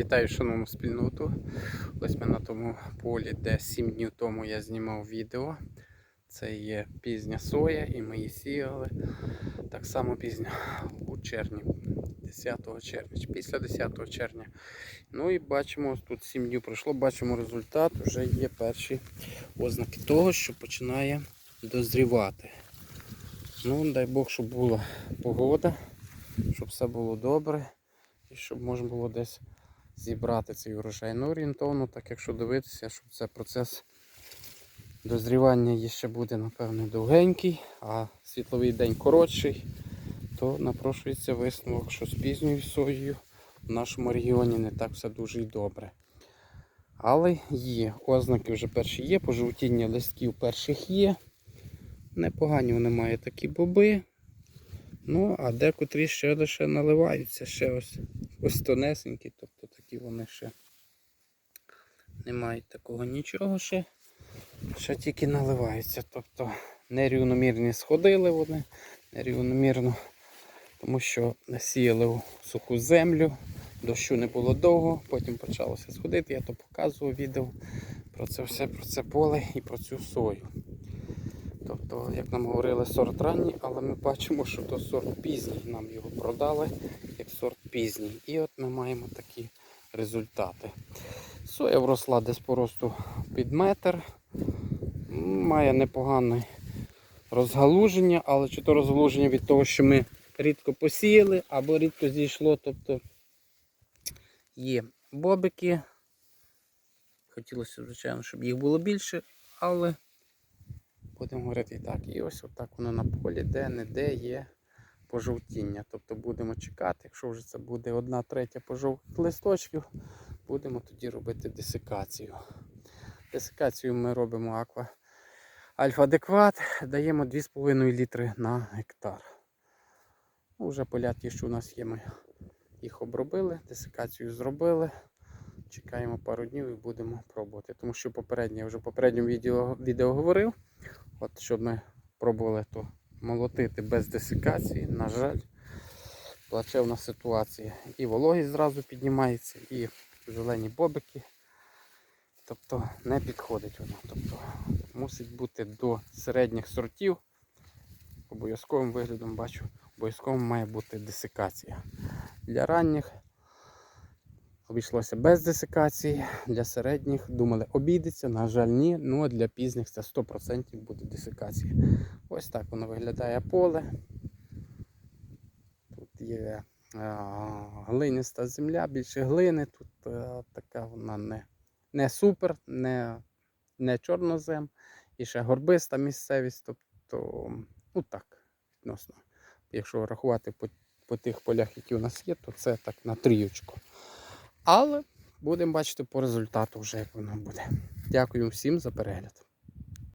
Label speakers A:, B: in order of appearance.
A: Вітаю шановну спільноту. Ось ми на тому полі, де 7 днів тому я знімав відео. Це є пізня соя і ми її сіяли. Так само пізня у червні, 10 червня, чи після 10 червня. Ну і бачимо, тут 7 днів пройшло, бачимо результат, вже є перші ознаки того, що починає дозрівати. Ну, дай Бог, щоб була погода, щоб все було добре і щоб можна було десь зібрати цей урожай. Ну, орієнтовно, так якщо дивитися, що це процес дозрівання ще буде, напевно, довгенький, а світловий день коротший, то напрошується висновок, що з пізньою соєю в нашому регіоні не так все дуже й добре. Але є, ознаки вже перші є, пожовтіння листків перших є. Непогані вони мають такі боби. Ну, а декотрі ще лише наливаються, ще ось ось тонесенькі, тобто такі вони ще не мають такого нічого ще. Ще тільки наливаються. Тобто нерівномірні сходили вони, нерівномірно, тому що сіяли у суху землю, дощу не було довго, потім почалося сходити. Я то показував відео про це все, про це поле і про цю сою. Тобто, як нам говорили, сорт ранній, але ми бачимо, що то сорт пізній. Нам його продали як сорт пізній. І от ми маємо такі результати. Соя вросла десь по росту під метр. Має непогане розгалуження, але чи то розгалуження від того, що ми рідко посіяли або рідко зійшло. Тобто є бобики. Хотілося, звичайно, щоб їх було більше, але будемо говорити і так. І ось отак воно на полі, де-не-де є пожовтіння. Тобто будемо чекати, якщо вже це буде одна третя пожовтих листочків, будемо тоді робити десикацію. Десикацію ми робимо аква альфа-адекват, даємо 2,5 літри на гектар. Ну, поля ті, що у нас є, ми їх обробили, десикацію зробили. Чекаємо пару днів і будемо пробувати. Тому що попереднє, я вже в попередньому відео, відео говорив, от щоб ми пробували то молотити без десикації, на жаль, плачевна ситуація. І вологість зразу піднімається, і зелені бобики. Тобто не підходить воно. Тобто мусить бути до середніх сортів. Обов'язковим виглядом бачу, обов'язково має бути десикація. Для ранніх обійшлося без десикації, для середніх думали обійдеться, на жаль, ні. Ну а для пізніх це 100% буде десикація. Ось так воно виглядає поле. Тут є глиніста земля, більше глини, тут а, така вона не не супер, не не чорнозем, і ще горбиста місцевість. Тобто, ну так, відносно. Якщо рахувати по, по тих полях, які у нас є, то це так на тріючку. Але будемо бачити по результату вже, як воно буде. Дякую всім за перегляд.